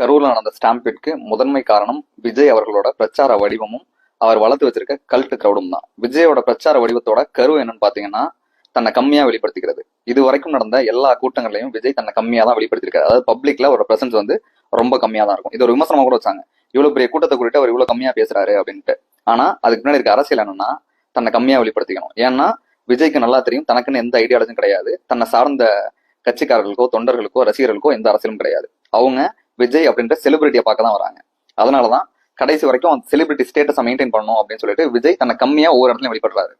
கரூரில் நடந்த ஸ்டாம்பிட்க்கு முதன்மை காரணம் விஜய் அவர்களோட பிரச்சார வடிவமும் அவர் வளர்த்து வச்சிருக்க கல்ட் கிரௌடும் தான். விஜயோட பிரச்சார வடிவத்தோட கரு என்னன்னு பாத்தீங்கன்னா தன்னை கம்மியா வெளிப்படுத்திக்கிறது. இது வரைக்கும் நடந்த எல்லா கூட்டங்களையும் விஜய் தன்னை கம்மியா தான் வெளிப்படுத்திருக்காரு. அதாவது பப்ளிக்ல ஒரு பிரசன்ஸ் வந்து ரொம்ப கம்மியா தான் இருக்கும். இது ஒரு விமர்சனமா கூட வச்சாங்க. இவ்வளவு பெரிய கூட்டத்தை குறித்து அவர் இவ்வளவு கம்மியா பேசுறாரு அப்படின்ட்டு. ஆனா அதுக்கு முன்னாடி இருக்க அரசியல் என்னன்னா தன்னை கம்மியா வெளிப்படுத்திக்கணும். ஏன்னா விஜய்க்கு நல்லா தெரியும் தனக்குன்னு எந்த ஐடியாலஜும் கிடையாது. தன்னை சார்ந்த கட்சிக்காரர்களுக்கோ தொண்டர்களுக்கோ ரசிகர்களுக்கோ எந்த அரசியலும் கிடையாது. அவங்க விஜய் அப்படின்ற செலிபிரிட்டியை பார்க்க தான் வராங்க. அதனாலதான் கடைசி வரைக்கும் அந்த செலிபிரிட்டி ஸ்டேட்டஸை மெயின்டைன் பண்ணணும் அப்படின்னு சொல்லிட்டு விஜய் தன்னை கம்மியா ஒவ்வொரு இடத்துலையும் வெளிப்படுறாரு.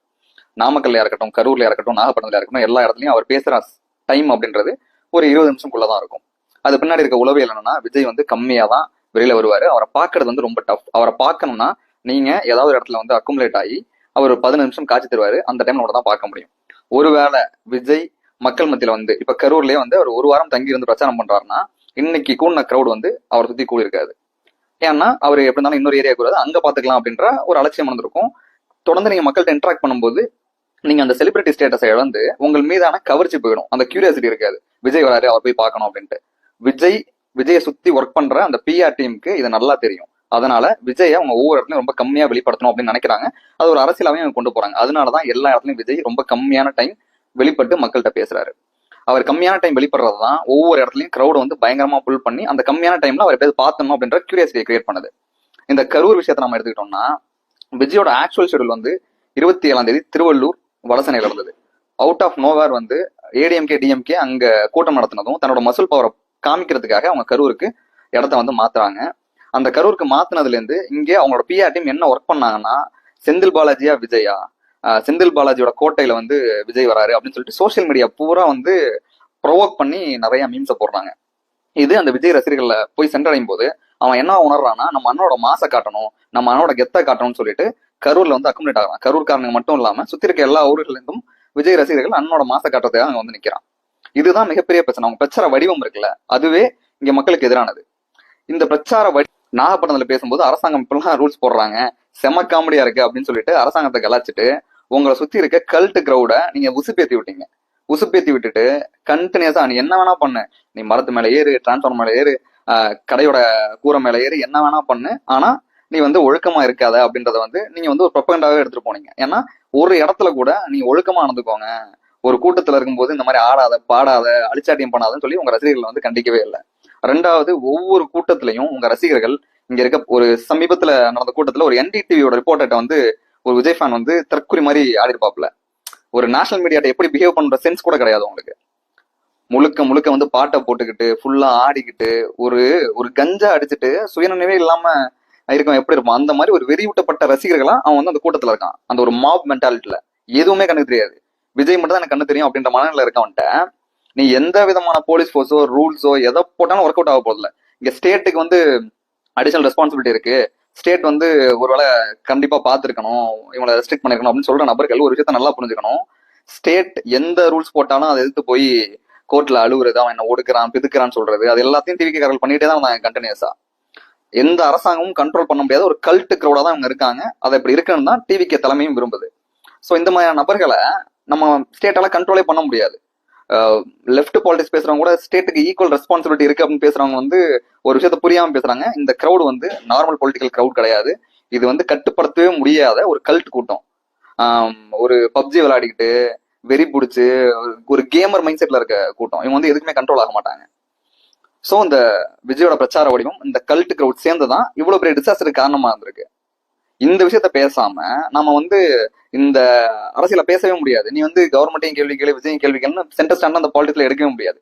நாமக்கல்ல இருக்கட்டும் கரூர்ல இருக்கட்டும் நாகப்பட்டினத்துல இருக்கட்டும் எல்லா இடத்துலையும் அவர் பேசுற டைம் அப்படின்றது ஒரு இருபது நிமிஷம்குள்ளதான் இருக்கும். அது பின்னாடி இருக்க உளவியல் என்னன்னா விஜய் வந்து கம்மியா தான் வெளியில வருவாரு. அவரை பார்க்கறது வந்து ரொம்ப டஃப் அவரை பார்க்கணும்னா நீங்க ஏதாவது ஒரு இடத்துல வந்து அக்குமுலேட் ஆகி அவர் பதினஞ்சு நிமிஷம் காட்சி தருவாரு. அந்த டைம்ல மட்டும் தான் பார்க்க முடியும். ஒருவேளை விஜய் மக்கள் மத்தியில வந்து இப்ப கரூர்லயே வந்து அவர் ஒரு வாரம் தங்கி இருந்து பிரச்சாரம் பண்றாருன்னா இன்னைக்கு கூடின க்ரௌட் வந்து அவரை சுத்தி கூடி இருக்காது ஏன்னா அவர் எப்படி இருந்தாலும் இன்னொரு ஏரியா கூடாது அங்க பாத்துக்கலாம் அப்படின்ற ஒரு அலட்சியம் வந்திருக்கும் தொடர்ந்து நீங்க மக்கள்கிட்ட இன்ட்ராக்ட் பண்ணும்போது நீங்க அந்த செலிபிரிட்டி ஸ்டேட்டஸை இழந்து உங்கள் மீதான கவர்ச்சி போயிடும். அந்த கியூரியாசிட்டி இருக்காது. விஜய் வராரு அவர் போய் பார்க்கணும் அப்படின்ட்டு. விஜய் விஜயை சுத்தி ஒர்க் பண்ற அந்த பிஆர் டீமுக்கு இது நல்லா தெரியும். அதனால விஜயை அவங்க ஒவ்வொரு இடத்துலையும் ரொம்ப கம்மியா வெளிப்படுத்தணும் அப்படின்னு நினைக்கிறாங்க. அது ஒரு அரசியலாவே அவங்க கொண்டு போறாங்க. அதனாலதான் எல்லா இடத்துலயும் விஜய் ரொம்ப கம்மியான டைம் வெளிப்பட்டு மக்கள்கிட்ட பேசுறாரு. அவர் கம்மியான டைம் வெளிப்படுறது தான் ஒவ்வொரு இடத்துலையும் crowd வந்து பயங்கரமா புல் பண்ணி அந்த கம்மியான டைம்ல அவர் பேர் பார்த்தணும் அப்படின்ற கியூரியாசிட்டியை கிரியேட் பண்ணுது. இந்த கரூர் விஷயத்தை நம்ம எடுத்துக்கிட்டோம்னா விஜயோட ஆக்சுவல் ஷெடியூல் வந்து இருபத்தி ஏழாம் தேதி திருவள்ளூர் வடசனையில் இருந்தது. அவுட் ஆஃப் நோவேர் வந்து ஏடிஎம்கே டிஎம்கே அங்க கூட்டம் நடத்தினதும் தன்னோட மசூல் பவரை காமிக்கிறதுக்காக அவங்க கரூருக்கு இடத்த வந்து மாத்துறாங்க. அந்த கரூருக்கு மாத்துனதுல இருந்து இங்கே அவங்களோட பிஆர் டீம் என்ன ஒர்க் பண்ணாங்கன்னா செந்தில் பாலாஜியா விஜயா செந்தில் பாலாஜியோட கோட்டையில வந்து விஜய் வராரு அப்படின்னு சொல்லிட்டு சோஷியல் மீடியா பூரா வந்து ப்ரொவோக் பண்ணி நிறைய மீம்ஸை போடுறாங்க. இது அந்த விஜய் ரசிகர்கள்ல போய் சென்றடையும் போது அவன் என்ன உணர்றான்னா நம்ம அண்ணனோட மாசை காட்டணும் நம்ம அண்ணனோட கெத்தை காட்டணும்னு சொல்லிட்டு கரூர்ல வந்து அக்குமுலேட் ஆகிறான். கரூர்காரனுக்கு மட்டும் இல்லாம சுத்தி இருக்க எல்லா ஊர்களிலிருந்தும் விஜய் ரசிகர்கள் அண்ணனோட மாசை காட்டுறதுக்காக அங்க வந்து நிக்கிறான். இதுதான் மிகப்பெரிய பிரச்சனை. அவங்க பிரச்சார வடிவம் இருக்குல்ல அதுவே இங்க மக்களுக்கு எதிரானது. இந்த பிரச்சார வடி நாகப்பட்டினத்துல பேசும்போது அரசாங்கம் இப்பெல்லாம் ரூல்ஸ் போடுறாங்க. செம காமெடியா இருக்கு அப்படின்னு சொல்லிட்டு அரசாங்கத்தை கலாச்சிட்டு உங்களை சுத்தி இருக்க கல்ட் கிரௌட நீங்க உசுப்பேத்தி விட்டீங்க. உசுப்பேத்தி விட்டுட்டு கண்டினியூஸா நீ என்ன வேணா பண்ணு. நீ மரத்து மேல ஏறு டிரான்ஸ்ஃபார்மர் மேல ஏறு கடையோட கூரை மேல ஏறு என்ன வேணா பண்ணு. ஆனா நீ வந்து ஒழுக்கமா இருக்காத அப்படின்றத வந்து நீங்க வந்து ஒரு ப்ரொபகண்டாவே எடுத்துட்டு போனீங்க. ஏன்னா ஒரு இடத்துல கூட நீ ஒழுக்கமா நடந்துக்கோங்க. ஒரு கூட்டத்துல இருக்கும்போது இந்த மாதிரி ஆடாத பாடாத அழிச்சாட்டியம் பண்ணாதன்னு சொல்லி உங்க ரசிகர்கள் வந்து கண்டிக்கவே இல்லை. ரெண்டாவது ஒவ்வொரு கூட்டத்திலையும் உங்க ரசிகர்கள் இங்க இருக்க ஒரு சமீபத்துல நடந்த கூட்டத்துல ஒரு என்டிடிவியோட ரிப்போர்ட்டர்ட்ட வந்து ஒரு விஜய் ஃபேன் வந்து தற்குறி மாதிரி ஆடிருப்பாப்ல ஒரு நேஷனல் மீடியாட்ட எப்படி பிஹேவ் பண்ற சென்ஸ் கூட கிடையாது உங்களுக்கு முழுக்க முழுக்க வந்து பாட்டை போட்டுக்கிட்டு ஃபுல்லா ஆடிக்கிட்டு ஒரு ஒரு கஞ்சா அடிச்சுட்டு சுயநினைவே இல்லாம இருக்கவன் எப்படி இருப்பான்? அந்த மாதிரி ஒரு வெறியூட்டப்பட்ட ரசிகர்களா அவன் வந்து அந்த கூட்டத்துல இருக்கான். அந்த ஒரு மாப் மென்டாலிட்டில எதுவுமே கண்ணுக்கு தெரியாது. விஜய் மட்டும் தான் எனக்கு கண்ணு தெரியும் அப்படின்ற மனநிலை இருக்கவன்ட்ட. நீ எந்த விதமான போலீஸ் ஃபோர்ஸோ ரூல்ஸோ எதை போட்டாலும் ஒர்க் அவுட் ஆக போதில்ல இங்க ஸ்டேட்டுக்கு வந்து அடிஷனல் ரெஸ்பான்சிபிலிட்டி இருக்கு. ஸ்டேட் வந்து ஒருவேளை கண்டிப்பா பார்த்துருக்கணும் இவங்களை ரெஸ்ட்ரிக்ட் பண்ணிருக்கணும் அப்படின்னு சொல்ற நபர்கள் ஒரு விஷயத்த நல்லா புரிஞ்சுக்கணும். ஸ்டேட் எந்த ரூல்ஸ் போட்டாலும் அதை எதிர்த்து போய் கோர்ட்ல அழுகுறது அவன் என்ன ஒடுக்குறான் பிதுக்குறான்னு சொல்றது அது எல்லாத்தையும் டிவிக்காரர்கள் பண்ணிட்டே தான் வந்தாங்க கண்டினியூஸா. எந்த அரசாங்கமும் கண்ட்ரோல் பண்ண முடியாத ஒரு கல்ட்டு க்ரௌடா தான் இவங்க இருக்காங்க. அதை இப்படி இருக்குன்னு தான் டிவிக்கு தலைமையும் விரும்புது. ஸோ இந்த மாதிரியான நபர்களை நம்ம ஸ்டேட்டால கண்ட்ரோலே பண்ண முடியாது. லெஃப்ட் பாலிட்டிக்ஸ் பேசுறவங்க கூட ஸ்டேட்டுக்கு ஈக்குவல் ரெஸ்பான்சிபிலிட்டி இருக்கு அப்படின்னு பேசுறவங்க வந்து ஒரு விஷயத்த புரியாம பேசுறாங்க. இந்த crowd வந்து நார்மல் பொலிட்டிக்கல் க்ரௌட் கிடையாது. இது வந்து கட்டுப்படுத்தவே முடியாத ஒரு கல்ட் கூட்டம். ஒரு பப்ஜி விளையாடிக்கிட்டு வெறி பிடிச்சி ஒரு கேமர் மைண்ட் செட்ல இருக்க கூட்டம். இவங்க வந்து எதுக்குமே கண்ட்ரோல் ஆக மாட்டாங்க. ஸோ இந்த விஜயோட பிரச்சார வடிவம் இந்த கல்ட் சேர்ந்து தான் இவ்வளோ பெரிய டிசாஸ்டருக்கு காரணமாக இருந்திருக்கு. இந்த விஷயத்த பேசாம நம்ம வந்து இந்த அரசியல பேசவே முடியாது. நீ வந்து கவர்மெண்ட்டையும் கேள்வி கேள்வி விஜயம் கேள்வி கேள்வி சென்டர் ஸ்டாண்ட் அந்த பாலிட்டிக்ஸ்ல எடுக்கவே முடியாது.